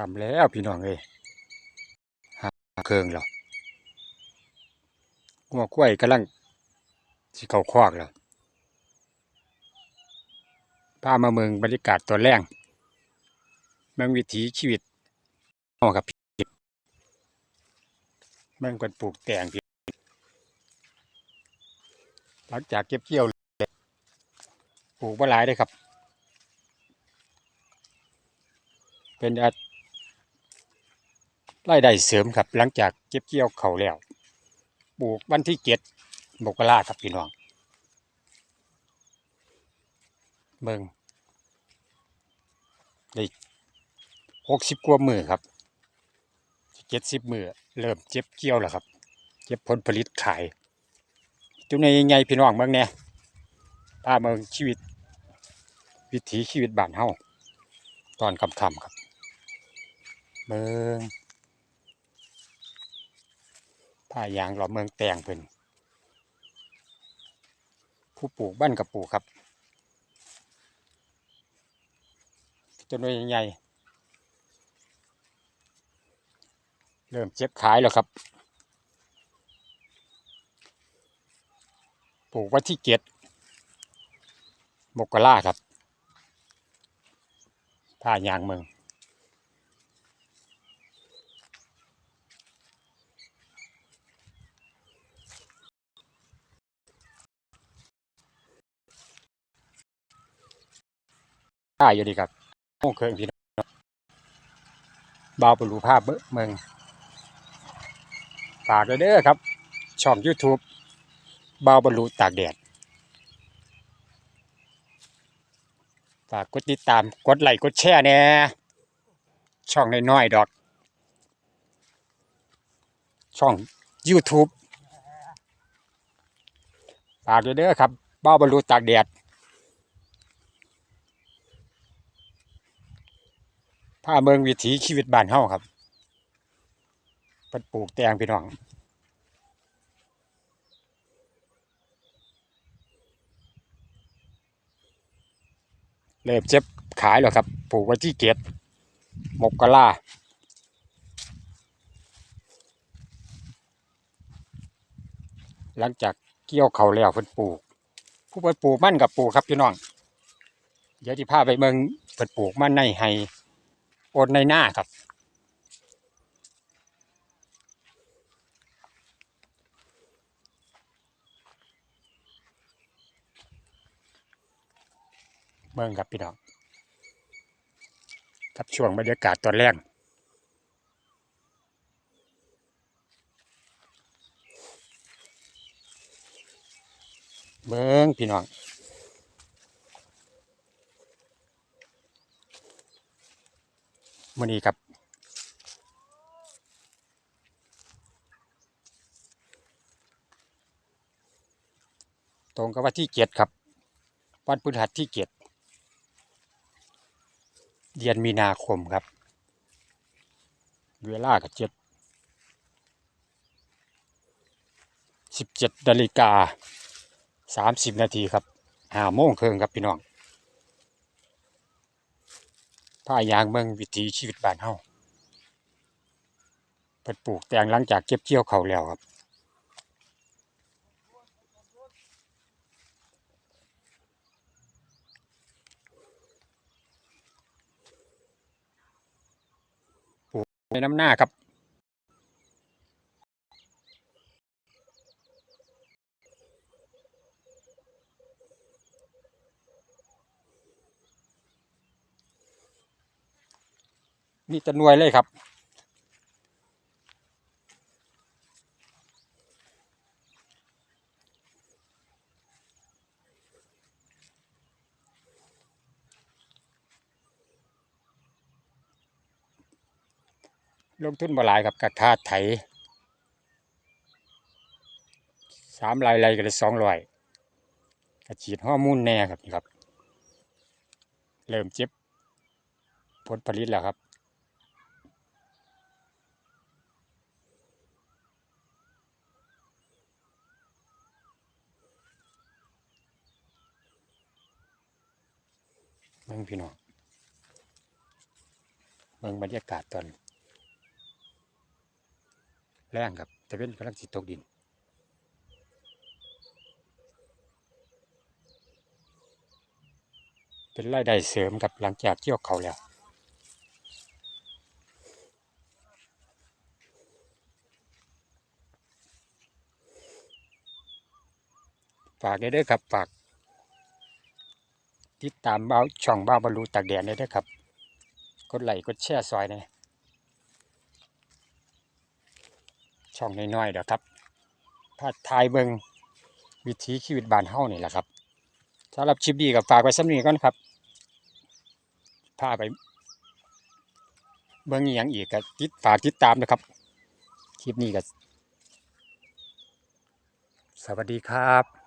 ทำแล้วพี่น้องเอ้ยหาเครื่องแล้วงัวกล้วยกำลังสิเข้าคอกแล้วพามาเมืองบรรยากาศตอนแรงเมืองวิถีชีวิตเอาครับพี่เมืองกันปลูกแตงพี่หลังจากเก็บเกี่ยวปลูกบ่หลายเลยครับ เป็นอา รายได้เสริมครับ หลังจากเก็บเกี่ยวเขาแล้วปลูกวันที่เจ็ดมกราครับพี่น้องเบิงได้หกสิบกว่ามือครับเจ็ดสิบมือเริ่มเจ็บเกี่ยวแล้วครับเก็บผลผลิตขายจุในใหญ่ๆพี่น้องเมืองเนี่ยพาเมืองชีวิต วิถีชีวิตบ้านเฮาตอนค่ำๆครับเมือง ผ้ายางหล่อเมืองแตงเพิ่นผู้ปลูกบ้านกับปลูกครับจนใหญ่เริ่มเจ็บขายแล้วครับ ปลูกไว้ที่เจ็ดมกราครับผ้ายางเมือง ได้อยู่ดีครับโอ้เครื่องพี่น้องบาวปรูภาพเบอเมืองฝากด้วยเด้อครับ ช่อง YouTube บาวบรรลุตากแดด ฝากกดติดตามกดไลค์กดแชร์แน่ช่องน้อยๆดอก ช่อง YouTube ฝากด้วยเด้อครับบาวบรรลุตากแดด ผ้าเมืองวิถีชีวิตบ้านเฮาครับเพิ่นปลูกแตงพี่น้องเริ่มเจ็บขายแล้วครับ ปลูกไว้ที่เกียรมกราหลังจากเกี่ยวเขาแล้วเพิ่นปลูก ผู้เพิ่นปลูกมั่นกับปลูกครับพี่น้อง เดี๋ยวที่พาไปเมืองเพิ่นปลูกมั่นในให้ โอนในหน้าครับ เมืองครับพี่น้องครับช่วงบรรยากาศตอนแรกเมืองพี่น้อง มื่อนี้ครับตรงกับวันที่เจ็ดครับ วันพฤหัสที่เจ็ดเดือนมีนาคมครับ เวลากับเจ็ดสิบเจ็ดนาฬิกาสามสิบนาทีครับห้าโมงครึ่งครับพี่น้อง ผ้ายางเมืองวิถีชีวิตบ้านเฮาเปิดปลูกแตงหลังจากเก็บเกี่ยวเขาวแล้วครับปลูกในน้ำหน้าครับ นี่จะหน่วยเลยครับลงทุนบ่หลายครับกระทาไถสามลายไรก็ได้สองร้อยกระฉีดฮอมูนแน่ครับนี่ครับ เริ่มเจ็บผลผลิตแล้วครับ เบิ่งพี่น้องเมืองบรรยากาศตอนแรงครับ แต่เป็นกำลังสิตตกดินเป็นรายได้เสริมครับหลังจากเกี่ยวเขาแล้วฝากได้ด้อครับฝาก ติดตามเบาช่องเบาบรรลุตากแดดได้ด้อครับ กดไลค์กดแชร์ซอยหนะช่องน้อยๆเด้อครับพาทายเบิงวิถีชีวิตบ้านเฮานี่แหละครับสำหรับชิปดีกับฝากไว้สำนีก่อนครับพาไป เบิ่งอหยังอีกก็ติดฝากติดตามนะครับ คลิปนี้ก็สวัสดีครับ